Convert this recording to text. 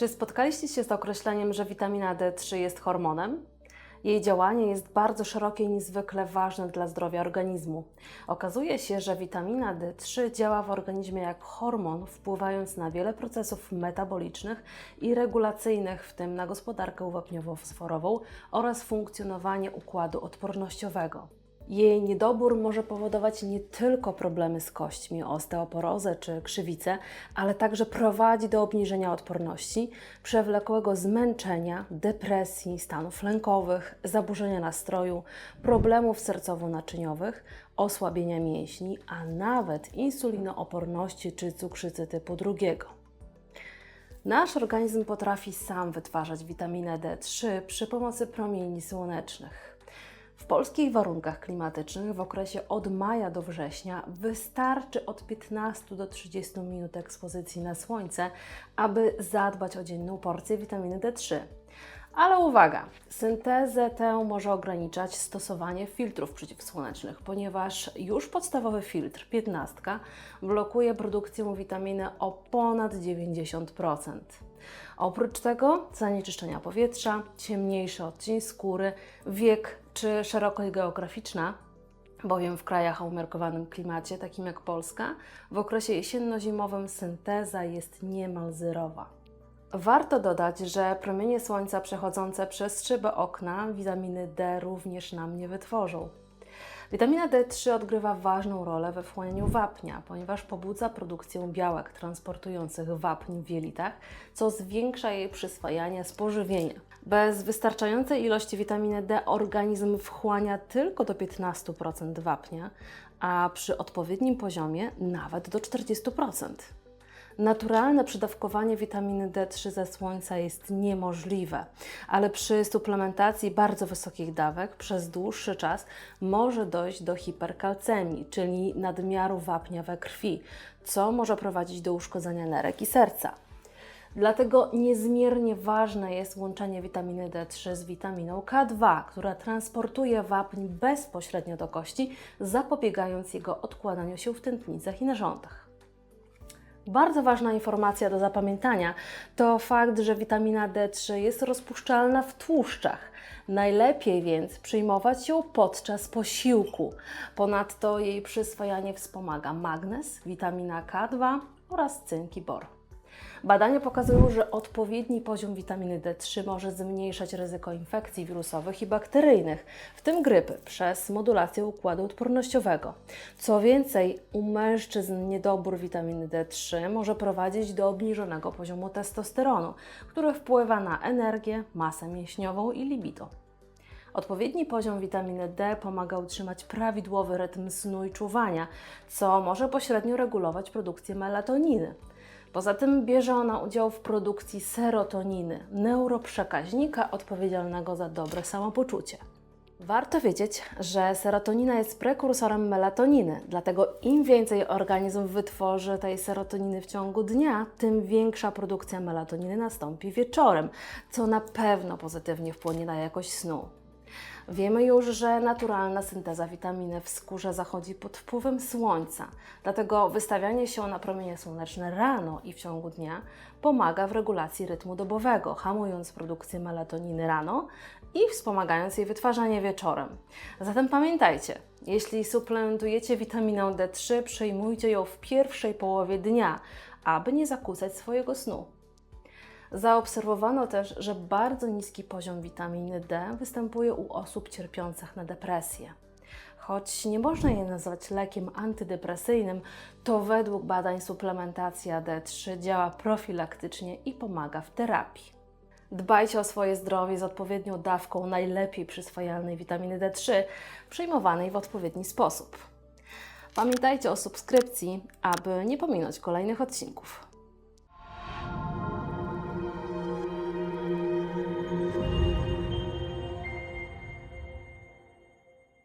Czy spotkaliście się z określeniem, że witamina D3 jest hormonem? Jej działanie jest bardzo szerokie i niezwykle ważne dla zdrowia organizmu. Okazuje się, że witamina D3 działa w organizmie jak hormon, wpływając na wiele procesów metabolicznych i regulacyjnych, w tym na gospodarkę uwapniowo-fosforową oraz funkcjonowanie układu odpornościowego. Jej niedobór może powodować nie tylko problemy z kośćmi, osteoporozę czy krzywicę, ale także prowadzi do obniżenia odporności, przewlekłego zmęczenia, depresji, stanów lękowych, zaburzenia nastroju, problemów sercowo-naczyniowych, osłabienia mięśni, a nawet insulinooporności czy cukrzycy typu drugiego. Nasz organizm potrafi sam wytwarzać witaminę D3 przy pomocy promieni słonecznych. Polskich warunkach klimatycznych w okresie od maja do września wystarczy od 15 do 30 minut ekspozycji na słońce, aby zadbać o dzienną porcję witaminy D3. Ale uwaga, syntezę tę może ograniczać stosowanie filtrów przeciwsłonecznych, ponieważ już podstawowy filtr 15 blokuje produkcję witaminy o ponad 90%. Oprócz tego zanieczyszczenia powietrza, ciemniejszy odcień skóry, wiek czy szerokość geograficzna, bowiem w krajach o umiarkowanym klimacie, takim jak Polska, w okresie jesienno-zimowym synteza jest niemal zerowa. Warto dodać, że promienie słońca przechodzące przez szybę okna witaminy D również nam nie wytworzą. Witamina D3 odgrywa ważną rolę we wchłanianiu wapnia, ponieważ pobudza produkcję białek transportujących wapń w jelitach, co zwiększa jej przyswajanie z pożywienia. Bez wystarczającej ilości witaminy D organizm wchłania tylko do 15% wapnia, a przy odpowiednim poziomie nawet do 40%. Naturalne przydawkowanie witaminy D3 ze słońca jest niemożliwe, ale przy suplementacji bardzo wysokich dawek przez dłuższy czas może dojść do hiperkalcemii, czyli nadmiaru wapnia we krwi, co może prowadzić do uszkodzenia nerek i serca. Dlatego niezmiernie ważne jest łączenie witaminy D3 z witaminą K2, która transportuje wapń bezpośrednio do kości, zapobiegając jego odkładaniu się w tętnicach i narządach. Bardzo ważna informacja do zapamiętania to fakt, że witamina D3 jest rozpuszczalna w tłuszczach. Najlepiej więc przyjmować ją podczas posiłku. Ponadto jej przyswajanie wspomaga magnez, witamina K2 oraz cynk i bor. Badania pokazują, że odpowiedni poziom witaminy D3 może zmniejszać ryzyko infekcji wirusowych i bakteryjnych, w tym grypy, przez modulację układu odpornościowego. Co więcej, u mężczyzn niedobór witaminy D3 może prowadzić do obniżonego poziomu testosteronu, który wpływa na energię, masę mięśniową i libido. Odpowiedni poziom witaminy D pomaga utrzymać prawidłowy rytm snu i czuwania, co może pośrednio regulować produkcję melatoniny. Poza tym bierze ona udział w produkcji serotoniny, neuroprzekaźnika odpowiedzialnego za dobre samopoczucie. Warto wiedzieć, że serotonina jest prekursorem melatoniny, dlatego im więcej organizm wytworzy tej serotoniny w ciągu dnia, tym większa produkcja melatoniny nastąpi wieczorem, co na pewno pozytywnie wpłynie na jakość snu. Wiemy już, że naturalna synteza witaminy w skórze zachodzi pod wpływem słońca, dlatego wystawianie się na promienie słoneczne rano i w ciągu dnia pomaga w regulacji rytmu dobowego, hamując produkcję melatoniny rano i wspomagając jej wytwarzanie wieczorem. Zatem pamiętajcie, jeśli suplementujecie witaminą D3, przyjmujcie ją w pierwszej połowie dnia, aby nie zakłócać swojego snu. Zaobserwowano też, że bardzo niski poziom witaminy D występuje u osób cierpiących na depresję. Choć nie można jej nazwać lekiem antydepresyjnym, to według badań suplementacja D3 działa profilaktycznie i pomaga w terapii. Dbajcie o swoje zdrowie z odpowiednią dawką najlepiej przyswajalnej witaminy D3, przyjmowanej w odpowiedni sposób. Pamiętajcie o subskrypcji, aby nie pominąć kolejnych odcinków.